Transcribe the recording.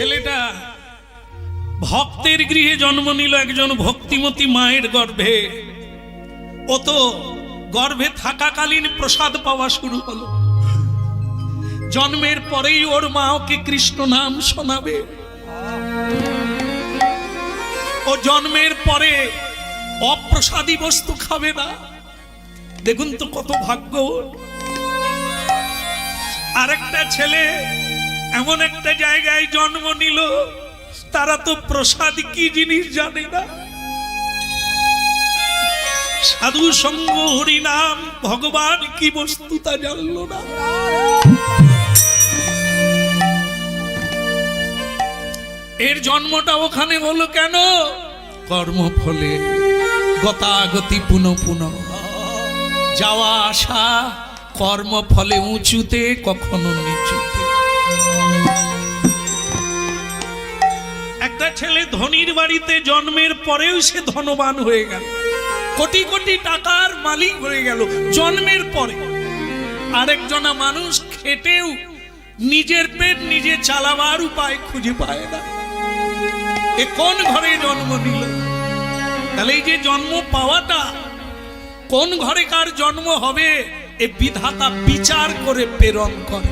ছেলেটা ভক্তের গৃহে জন্ম নিল একজন ভক্তিমতী মায়ের গর্ভে। ও তো গর্ভে থাকাকালীন প্রসাদ পাওয়া শুরু হলো। জন্মের পরেই ওর মা ওকে কৃষ্ণ নাম শোনাবে। ও জন্মের পরে অপ্রসাদী বস্তু খাবে না। দেখুন তো কত ভাগ্য। আরেকটা ছেলে এমন একটা জায়গায় জন্ম নিল। তারা তো প্রসাদ কি জিনিস জানে না। সাধু সঙ্গ হরিনাম ভগবান কি বস্তু তা জানলো না। এর জন্মটা ওখানে হলো কেন? কর্মফলে গতাগতি পুনঃ পুনঃ। যাওয়া আসা কর্মফলে উঁচুতে কখনো নিচুতে। ছেলে ধনির বাড়িতে জন্মের পরেও সে ধনবান হয়ে গেল। কোটি কোটি টাকার মালিক হয়ে গেল জন্মের পরে। আরেকজনা মানুষ খেটেও নিজের পেট নিজে চালাবার উপায় খুঁজে পায় না। এ কোন ঘরে জন্ম নিল? তাহলে এই যে জন্ম পাওয়াটা, কোন ঘরে কার জন্ম হবে, এ বিধাতা বিচার করে প্রেরণ করে।